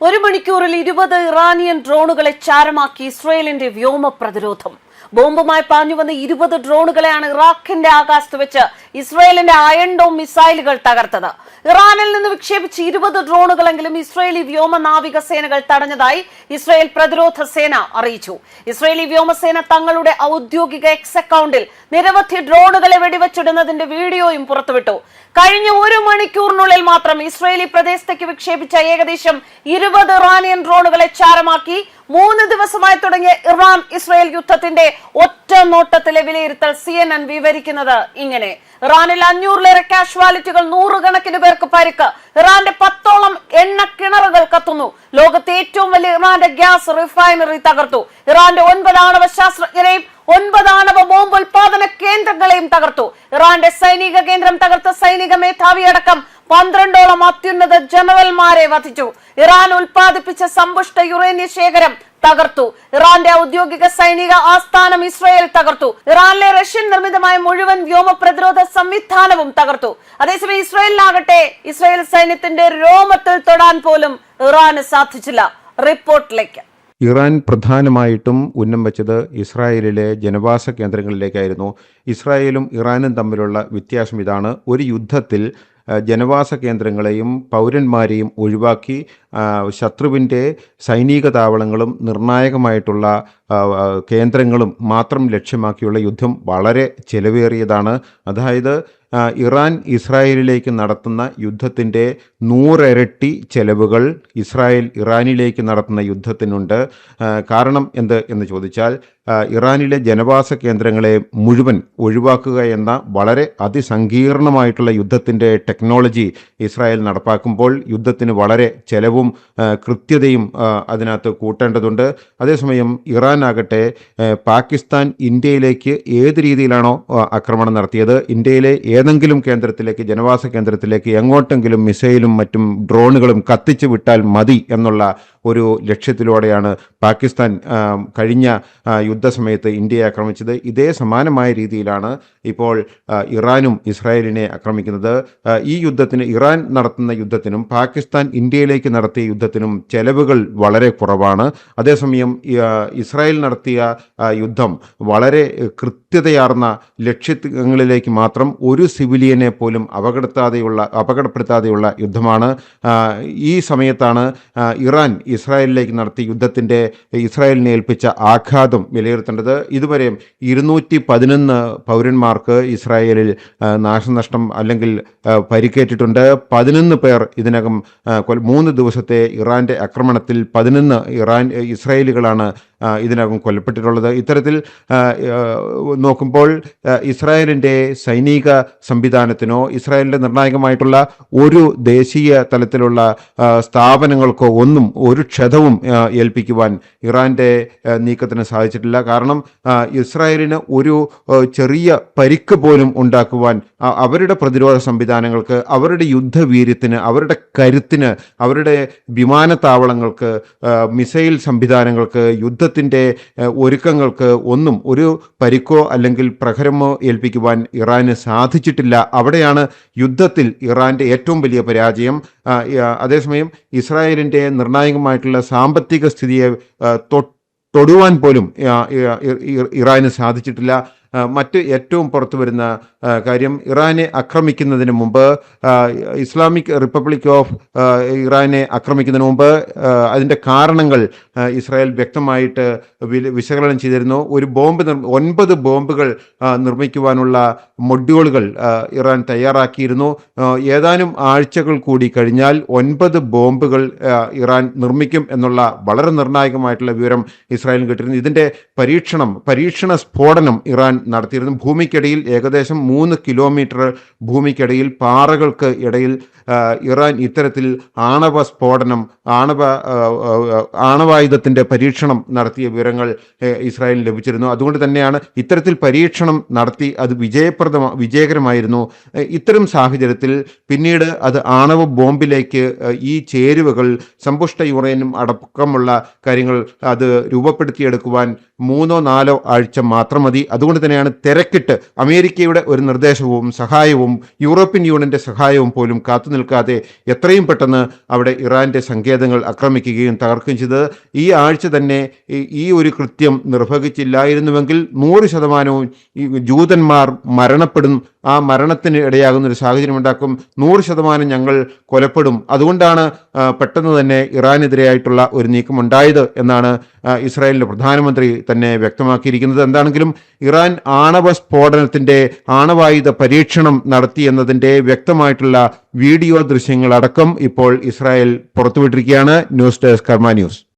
ഒരു മണിക്കൂറിൽ ഇരുപത് ഇറാനിയൻ ഡ്രോണുകളെ ചാരമാക്കി ഇസ്രയേലിന്റെ വ്യോമ പ്രതിരോധം ബോംബുമായി പാഞ്ഞു വന്ന ഇരുപത് ഡ്രോണുകളെയാണ് ഇറാഖിന്റെ ആകാശത്ത് വെച്ച് ഇസ്രയേലിന്റെ അയൺ ഡോം മിസൈലുകൾ തകർത്തത്. ഇറാനിൽ നിന്ന് വിക്ഷേപിച്ച ഇരുപത് ഡ്രോണുകളെങ്കിലും ഇസ്രയേലി വ്യോമ നാവിക സേനകൾ തടഞ്ഞതായി ഇസ്രയേൽ പ്രതിരോധ സേന അറിയിച്ചു. ഇസ്രയേലി വ്യോമസേന തങ്ങളുടെ ഔദ്യോഗിക എക്സ് അക്കൗണ്ടിൽ നിരവധി ഡ്രോണുകളെ വെടിവെച്ചിടുന്നതിന്റെ വീഡിയോയും പുറത്തുവിട്ടു. കഴിഞ്ഞ ഒരു മണിക്കൂറിനുള്ളിൽ മാത്രം ഇസ്രയേലി പ്രദേശത്തേക്ക് വിക്ഷേപിച്ച ഏകദേശം ഇരുപത് ഇറാനിയൻ ഡ്രോണുകളെ ചാരമാക്കി മൂന്ന് ദിവസമായി തുടങ്ങിയ ഇറാൻ ഇസ്രായേൽ യുദ്ധത്തിന്റെ ഒറ്റ നോട്ടത്തിലെ വിലയിരുത്തൽ സി എൻ എൻ വിവരിക്കുന്നത് ഇങ്ങനെ. ഇറാനിൽ അഞ്ഞൂറിലേറെ കാഷ്വാലിറ്റികൾ നൂറുകണക്കിന് പേർക്ക് പരിക്ക്. ഇറാന്റെ പത്തോളം എണ്ണ കിണറുകൾ കത്തുന്നു. ലോകത്തെ ഏറ്റവും വലിയ ഇറാന്റെ ഗ്യാസ് റിഫൈനറി തകർത്തു. ഇറാന്റെ ഒൻപത് ആണവ ശാസ്ത്രജ്ഞരെയും ഒൻപത് ആണവ ബോംബ് ഉൽപാദന കേന്ദ്രങ്ങളെയും തകർത്തു. ഇറാന്റെ സൈനിക കേന്ദ്രം തകർത്ത സൈനിക മേധാവി അടക്കം പന്ത്രണ്ടോളം അത്യുന്നത ജനറൽമാരെ വധിച്ചു. ഇറാൻ ഉൽപ്പാദിപ്പിച്ച സമ്പുഷ്ട യുറേനിയ ശേഖരം തകർത്തു. ഇറാന്റെ ഔദ്യോഗിക സൈനിക ആസ്ഥാനം ഇസ്രയേൽ തകർത്തു. ഇറാനിലെ റഷ്യൻ നിർമ്മിതമായ മുഴുവൻ വ്യോമ പ്രതിരോധ സംവിധാനവും തകർത്തു. അതേസമയം ഇസ്രയേലിനാകട്ടെ ഇസ്രയേൽ സൈന്യത്തിന്റെ രോമത്തിൽ തൊടാൻ പോലും ഇറാന് സാധിച്ചില്ല. റിപ്പോർട്ടിലേക്ക്. ഇറാൻ പ്രധാനമായിട്ടും ഉന്നം വെച്ചത് ഇസ്രായേലിലെ ജനവാസ കേന്ദ്രങ്ങളിലേക്കായിരുന്നു. ഇസ്രായേലും ഇറാനും തമ്മിലുള്ള വ്യത്യാസം ഇതാണ്. ഒരു യുദ്ധത്തിൽ ജനവാസ കേന്ദ്രങ്ങളെയും പൗരന്മാരെയും ഒഴിവാക്കി ശത്രുവിന്റെ സൈനിക താവളങ്ങളും നിർണായകമായിട്ടുള്ള കേന്ദ്രങ്ങളും മാത്രം ലക്ഷ്യമാക്കിയുള്ള യുദ്ധം വളരെ ചെലവേറിയതാണ്. അതായത് ഇറാൻ ഇസ്രായേലിലേക്ക് നടത്തുന്ന യുദ്ധത്തിന്റെ നൂറിരട്ടി ചെലവുകൾ ഇസ്രായേൽ ഇറാനിലേക്ക് നടത്തുന്ന യുദ്ധത്തിനുണ്ട്. കാരണം എന്ത് എന്ന് ചോദിച്ചാൽ ഇറാനിലെ ജനവാസ കേന്ദ്രങ്ങളെ മുഴുവൻ ഒഴിവാക്കുക എന്ന വളരെ അതിസങ്കീർണമായിട്ടുള്ള യുദ്ധത്തിന്റെ ടെക്നോളജി ഇസ്രായേൽ നടപ്പാക്കുമ്പോൾ യുദ്ധത്തിന് വളരെ ചെലവും കൃത്യതയും അതിനകത്ത് കൂട്ടേണ്ടതുണ്ട്. അതേസമയം ഇറാൻ ആകട്ടെ പാകിസ്ഥാൻ ഇന്ത്യയിലേക്ക് ഏത് രീതിയിലാണോ ആക്രമണം നടത്തിയത്? ഇന്ത്യയിലെ ഏതെങ്കിലും കേന്ദ്രത്തിലേക്ക് ജനവാസ കേന്ദ്രത്തിലേക്ക് എങ്ങോട്ടെങ്കിലും മിസൈലും മറ്റും ഡ്രോണുകളും കത്തിച്ചു വിട്ടാൽ മതി എന്നുള്ള ഒരു ലക്ഷ്യത്തിലൂടെയാണ് പാകിസ്ഥാൻ കഴിഞ്ഞ യുദ്ധസമയത്ത് ഇന്ത്യയെ ആക്രമിച്ചത് ഇതേ സമാനമായ രീതിയിലാണ് ഇപ്പോൾ ഇറാനും ഇസ്രായേലിനെ ആക്രമിക്കുന്നത്. ഈ യുദ്ധത്തിന് ഇറാൻ നടത്തുന്ന യുദ്ധത്തിനും പാകിസ്ഥാൻ ഇന്ത്യയിലേക്ക് നടത്തിയ യുദ്ധത്തിനും ചെലവുകൾ വളരെ കുറവാണ്. അതേസമയം ഇസ്രായേൽ നടത്തിയ യുദ്ധം വളരെ കൃത്യതയാർന്ന ലക്ഷ്യങ്ങളിലേക്ക് മാത്രം ഒരു സിവിലിയനെ പോലും അപകടത്താതെയുള്ള അപകടപ്പെടുത്താതെയുള്ള യുദ്ധമാണ്. ഈ സമയത്താണ് ഇറാൻ ഇസ്രായേലിലേക്ക് നടത്തിയ യുദ്ധത്തിന്റെ ഇസ്രായേലിനെ ഏൽപ്പിച്ച ആഘാതം വിലയിരുത്തേണ്ടത്. ഇതുവരെ ഇരുന്നൂറ്റി പതിനൊന്ന് പൗരന്മാർക്ക് ഇസ്രായേലിൽ നാശനഷ്ടം അല്ലെങ്കിൽ പരിക്കേറ്റിട്ടുണ്ട്. പതിനൊന്ന് പേർ ഇതിനകം മൂന്ന് ദിവസത്തെ ഇറാന്റെ ആക്രമണത്തിൽ പതിനൊന്ന് ഇറാൻ ഇസ്രായേലുകളാണ് ഇതിനകം കൊല്ലപ്പെട്ടിട്ടുള്ളത്. ഇത്തരത്തിൽ നോക്കുമ്പോൾ ഇസ്രായേലിന്റെ സൈനിക സംവിധാനത്തിനോ ഇസ്രായേലിന്റെ നിർണായകമായിട്ടുള്ള ഒരു ദേശീയ തലത്തിലുള്ള സ്ഥാപനങ്ങൾക്കോ ഒന്നും ഒരു ക്ഷതവും ഏൽപ്പിക്കുവാൻ ഇറാന്റെ നീക്കത്തിന് സാധിച്ചിട്ടില്ല. കാരണം ഇസ്രായേലിന് ഒരു ചെറിയ പരിക്ക് പോലും ഉണ്ടാക്കുവാൻ അവരുടെ പ്രതിരോധ സംവിധാനങ്ങൾക്ക് അവരുടെ യുദ്ധവീര്യത്തിന് അവരുടെ കരുത്തിന് അവരുടെ വിമാനത്താവളങ്ങൾക്ക് മിസൈൽ സംവിധാനങ്ങൾക്ക് യുദ്ധത്തിന്റെ ഒരുക്കങ്ങൾക്ക് ഒന്നും ഒരു പരിക്കോ അല്ലെങ്കിൽ പ്രഹരമോ ഏൽപ്പിക്കുവാൻ ഇറാന് സാധിച്ചിട്ടില്ല. അവിടെയാണ് യുദ്ധത്തിൽ ഇറാന്റെ ഏറ്റവും വലിയ പരാജയം. അതേസമയം ഇസ്രായേലിന്റെ നിർണായകമായിട്ടുള്ള സാമ്പത്തിക സ്ഥിതിയെ തൊടുവാൻ പോലും ഇറാന് സാധിച്ചിട്ടില്ല. മറ്റ് ഏറ്റവും പുറത്തു വരുന്ന കാര്യം ഇറാനെ ആക്രമിക്കുന്നതിന് മുമ്പ് ഇസ്ലാമിക് റിപ്പബ്ലിക് ഓഫ് ഇറാനെ ആക്രമിക്കുന്നതിന് മുമ്പ് അതിന്റെ കാരണങ്ങൾ ഇസ്രായേൽ വ്യക്തമായിട്ട് വിശകലനം ചെയ്തിരുന്നു. ഒരു ബോംബ് ഒൻപത് ബോംബുകൾ നിർമ്മിക്കുവാനുള്ള മൊഡ്യൂളുകൾ ഇറാൻ തയ്യാറാക്കിയിരുന്നു. ഏതാനും ആഴ്ചകൾ കൂടി കഴിഞ്ഞാൽ ഒൻപത് ബോംബുകൾ ഇറാൻ നിർമ്മിക്കും എന്നുള്ള വളരെ നിർണായകമായിട്ടുള്ള വിവരം ഇസ്രായേലിന് കിട്ടിയിരുന്നു. ഇതിന്റെ പരീക്ഷണം പരീക്ഷണ സ്ഫോടനം ഇറാൻ നടത്തിയിരുന്നു. ഭൂമിക്കടിയിൽ ഏകദേശം മൂന്ന് കിലോമീറ്റർ ഭൂമിക്കടിയിൽ പാറകൾക്ക് ഇടയിൽ ഇറാൻ ഇത്തരത്തിൽ ആണവ സ്ഫോടനം ആണവ ആണവായുധത്തിന്റെ പരീക്ഷണം നടത്തിയ വിവരങ്ങൾ ഇസ്രായേലിന് ലഭിച്ചിരുന്നു. അതുകൊണ്ട് തന്നെയാണ് ഇത്തരത്തിൽ പരീക്ഷണം നടത്തി അത് വിജയപ്രദ വിജയകരമായിരുന്നു. ഇത്തരം സാഹചര്യത്തിൽ പിന്നീട് അത് ആണവ ബോംബിലേക്ക് ഈ ചേരുവകൾ സമ്പുഷ്ട യുറേനും അടക്കമുള്ള കാര്യങ്ങൾ അത് രൂപപ്പെടുത്തിയെടുക്കുവാൻ മൂന്നോ നാലോ ആഴ്ച മാത്രം മതി. അതുകൊണ്ട് തന്നെയാണ് തിരക്കിട്ട് അമേരിക്കയുടെ ഒരു നിർദ്ദേശവും സഹായവും യൂറോപ്യൻ യൂണിയന്റെ സഹായവും പോലും കാത്തു നിൽക്കാതെ എത്രയും പെട്ടെന്ന് അവിടെ ഇറാന്റെ സങ്കേതങ്ങൾ ആക്രമിക്കുകയും തകർക്കുകയും ചെയ്തത്. ഈ ആഴ്ച തന്നെ ഈ- ഒരു കൃത്യം നിർവഹിച്ചില്ലായിരുന്നുവെങ്കിൽ നൂറ് ശതമാനവും ഈ ജൂതന്മാർ മരണപ്പെടും ആ മരണത്തിന് ഇടയാകുന്ന ഒരു സാഹചര്യം ഉണ്ടാക്കും. നൂറ് ശതമാനം ഞങ്ങൾ കൊലപ്പെടും. അതുകൊണ്ടാണ് പെട്ടെന്ന് തന്നെ ഇറാനെതിരെയായിട്ടുള്ള ഒരു നീക്കം ഉണ്ടായത് എന്നാണ് ഇസ്രായേലിന്റെ പ്രധാനമന്ത്രി തന്നെ വ്യക്തമാക്കിയിരിക്കുന്നത്. എന്താണെങ്കിലും ഇറാൻ ആണവ സ്ഫോടനത്തിന്റെ ആണവായുധ പരീക്ഷണം നടത്തി എന്നതിന്റെ വ്യക്തമായിട്ടുള്ള വീഡിയോ ദൃശ്യങ്ങളടക്കം ഇപ്പോൾ Israel പുറത്തുവിട്ടിരിക്കുകയാണ്. News desk Karma news.